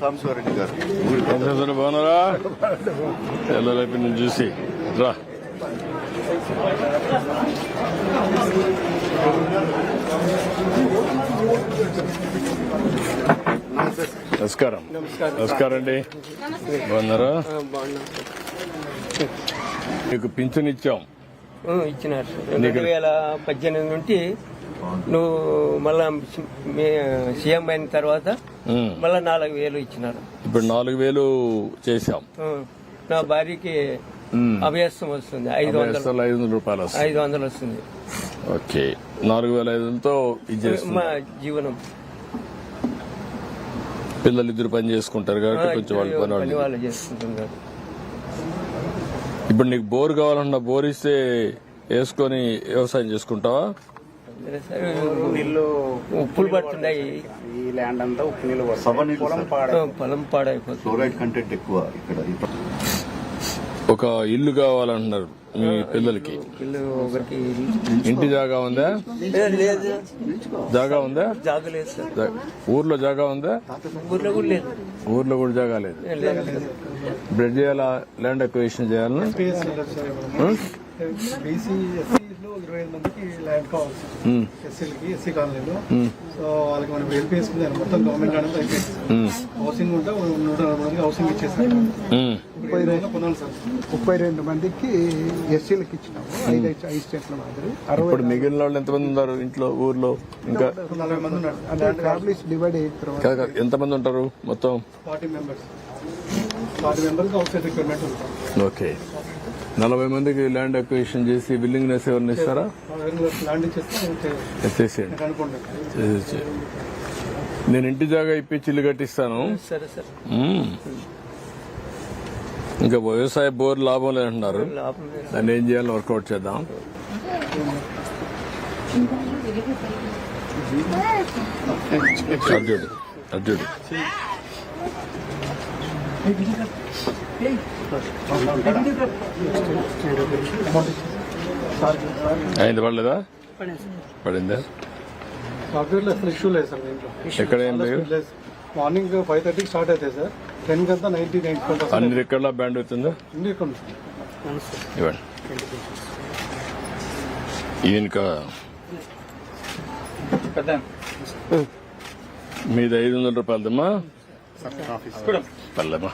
సాంబశివారెడ్డి గారు బాగున్నారా తెల్లరైపు నుంచి చూసి రా నమస్కారం. నమస్కారం అండి. బాగున్నారా? మీకు పింఛన్ ఇచ్చాం. ఇచ్చినారు. రెండు వేల పద్దెనిమిది నుండి నువ్వు మళ్ళా సీఎం అయిన తర్వాత. మళ్ళా నాలుగు వేలు ఇచ్చినారు. ఇప్పుడు నాలుగు వేలు చేశాం. నా భార్యకి. అభ్యాసం వస్తుంది. ఐదు వందలు. ఐదు వందల రూపాయలు ఐదు వందలు వస్తుంది. ఓకే. నాలుగు వేల ఐదు వందలతో మా జీవనం. పిల్లలు ఇద్దరు పని చేసుకుంటారు కాబట్టి కొంచెం వాళ్ళు పని వాళ్ళు చేసుకుంటున్నారు ఇప్పుడు నీకు బోర్ కావాలన్నా బోర్ ఇస్తే వేసుకొని వ్యవసాయం చేసుకుంటావా? సరే. ఉప్పులు పడుతున్నాయి. ఈ ల్యాండ్ అంతా ఉప్పు నీళ్ళు నీళ్ళు పొలం పాడైపోతుంది. కంటెంట్ ఎక్కువ ఇక్కడ. ఒక ఇల్లు కావాలంటున్నారు మీ పిల్లలకి. ఇంటి జాగా ఉందా? జాగా ఉందా? ఊర్లో జాగా ఉందా? ఊర్లో కూడా లేదు ఊర్లో కూడా జాగా లేదు. బ్రెడ్ చేయాలా? ల్యాండ్ అక్విజిషన్ చేయాలని బీసీ ఎస్సీలో ఇరవై ఐదు మందికి ల్యాండ్. ఎస్సీలకి ఎస్సీ కాలనీలో. సో వాళ్ళకి మనం హెల్ప్ మొత్తం గవర్నమెంట్ అనేది అయిపోయింది హౌసింగ్ ఉంటే నూట నలభై మందికి హౌసింగ్ ఇచ్చేసారు ముప్పై రెండు మందికి ఎస్సీలకు ఇచ్చినాము. ఐదు ఐదు- స్టేట్ల మాదిరి. అరవై మిగిలిన వాళ్ళు ఎంతమంది ఉన్నారు ఇంట్లో ఊర్లో? ఇంకా నలభై మంది ఉన్నారు. అంటే ఫ్యామిలీస్ డివైడ్ అయిన తర్వాత. ఎంతమంది ఉంటారు మొత్తం? Forty members. ఫార్టీ మెంబర్కి అవుట్ సైడ్ రిక్వైర్మెంట్ ఉంటుంది ఓకే. నలభై మందికి ల్యాండ్ అక్విజిషన్ చేసి విల్లింగ్నెస్ ఎవరిని ఇస్తారా? నేను చేసేయండి. ఇంటి జాగా ఇప్పించి ఇల్లు కట్టిస్తాను. సరే సార్. మ్మ్. ఇంకా వ్యవసాయ బోర్ లాభం లేదంటున్నారు. దాన్ని ఏం చేయాలో? వర్కౌట్ చేద్దాం. అర్జుడు అర్జుడు అయింది పడలేదా? పడిందా? సాఫ్ట్వేర్లో అసలు ఇష్యూ లేదు సార్ దీంట్లో. ఎక్కడ ఏం లేదు. మార్నింగ్ ఫైవ్ థర్టీకి స్టార్ట్ అవుతాయి సార్. టెన్ కంతా నైన్టీ పర్సెంట్ అన్ని రికార్డుల బ్యాండ్ అవుతుందా. ఇవ్వండి. ఈయనక? మీది ఐదు వందల రూపాయలదమ్మా? పర్లేమ్మా